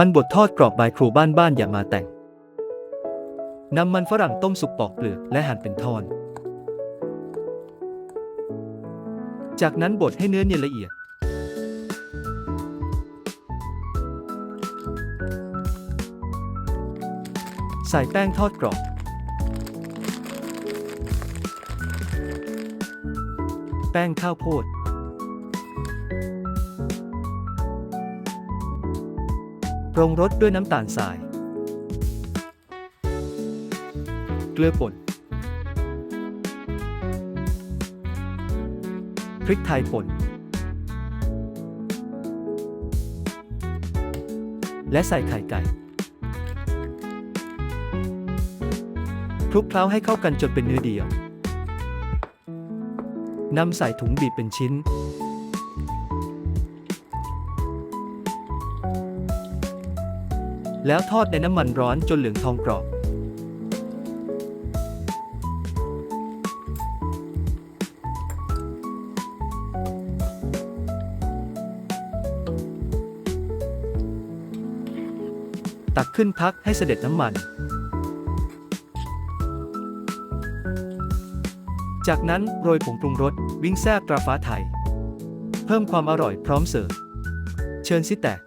มันบดทอดกรอบใบครูบ้านบ้านอย่ามาแต่ง นำมันฝรั่งต้มสุกปอกเปลือกและหั่นเป็นท่อน จากนั้นบดให้เนื้อเนียนละเอียด ใส่แป้งทอดกรอบแป้งข้าวโพด ปรุงรสด้วยน้ำตาลทราย เกลือป่น พริกไทยป่น และใส่ไข่ไก่คลุกเคล้าให้เข้ากันจนเป็นเนื้อเดียวนำใส่ถุงบีบเป็นชิ้น แล้วทอดในน้ำมันร้อนจนเหลืองทองกรอบ ตักขึ้นพักให้เสด็จน้ำมัน จากนั้นโรยผงปรุงรสวิ่งแซ่บตราฟ้าไทย เพิ่มความอร่อยพร้อมเสิร์ฟ เชิญสิแตก